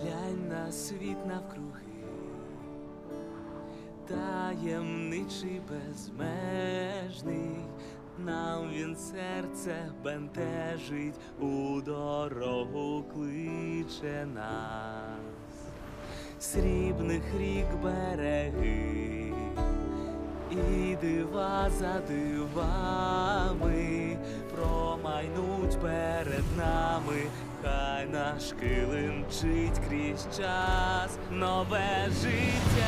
Глянь на світ навкруги, таємничий безмежний, нам він серце бентежить, у дорогу кличе нас, срібних рік береги, і дива за дивами промайнуть перед нами, хай наш килим мчить крізь час, нове життя,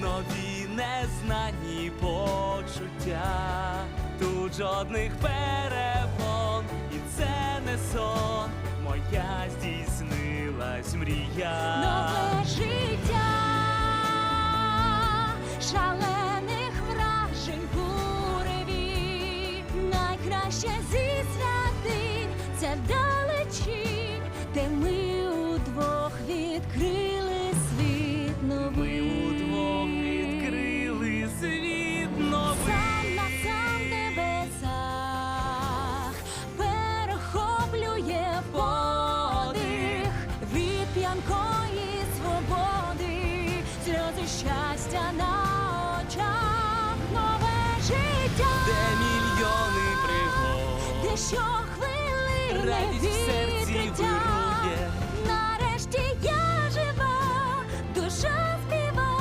нові незнані почуття, тут жодних перепон, і це не сон, моя здійснилась мрія. Найкраще зі святинь. Це вдалечінь, де ми удвох відкрили світ Ми удвох відкрили світ новий. Сам на сам небесах перехоплює подих. Від п'янкої свободи, пригод, де щохвилини радість в серці відкриття. вирує. Нарешті я жива, душа співа,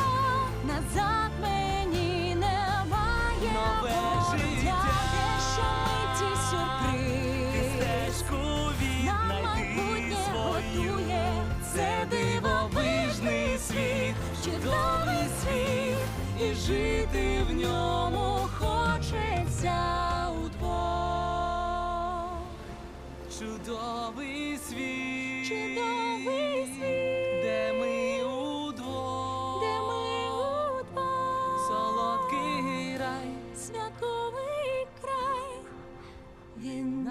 назад мені немає Нове життя. де щомиті Ти сюрприз. стежку На віднайди майбутнє свою. готує Це дивовижний світ, чудовий світ, і жити в ньому чудовий світ, Чудовий світ, де ми удвох, де ми удвох. солодкий рай. святковий край, він